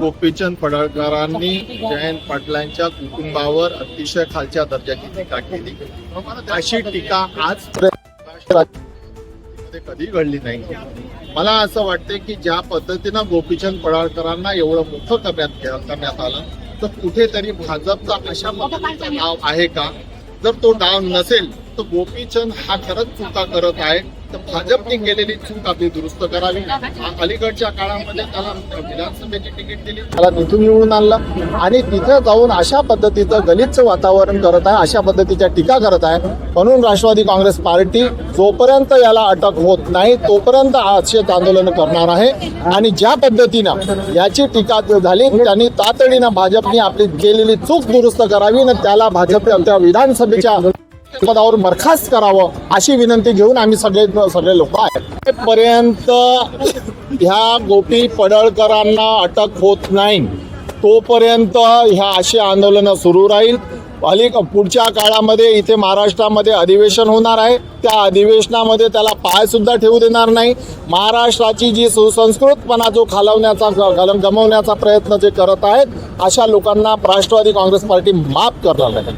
गोपीचंद पडळकरांनी जयंत पाटलांच्या कुटुंबावर अतिशय खालच्या दर्जाची टीका केली. अशी टीका आज कधी घडली नाही. मला असं वाटते की ज्या पद्धतीनं गोपीचंद पडळकरांना एवढं मोठं करण्यात करण्यात आलं तर कुठेतरी भाजपचा अशा पद्धतीचा नाव आहे का? जर तो डाव नसेल तर गोपीचंद हा खरंच चुका करत आहे. तर भाजपने केलेली चूक आपली दुरुस्त करावी. अलीकडच्या काळामध्ये त्याला विधानसभेची तिकीट दिली. त्याला तिथून निवडून आणलं. आणि तिथं जाऊन अशा पद्धतीचं गलिच्छ वातावरण करत आहे अशा पद्धतीच्या टीका करत आहे. म्हणून राष्ट्रवादी काँग्रेस पार्टी जोपर्यंत याला अटक होत नाही तोपर्यंत आक्षेप आंदोलन करणार आहे. आणि ज्या पद्धतीनं याची टीका झाली त्यांनी तातडीनं भाजपने आपली केलेली चूक दुरुस्त करावी आणि त्याला भाजप त्या विधानसभेच्या पदावर बरखास्त करावं अशी विनंती घेऊन आम्ही सगळे सगळे लोक आहेत. पर्यंत ह्या गोपी पडळकरांना अटक होत नाही. तोपर्यंत ह्या अशी आंदोलनं सुरू राहील. अलीक पुढच्या काळामध्ये इथे महाराष्ट्रामध्ये अधिवेशन होणार आहे. त्या अधिवेशनामध्ये त्याला पाय सुद्धा ठेवू देणार नाही. महाराष्ट्राची जी सुसंस्कृतपणा जो खालवण्याचा गलम गमवण्याचा प्रयत्न जे करत आहेत अशा लोकांना राष्ट्रवादी काँग्रेस पार्टी माफ करणार नाही.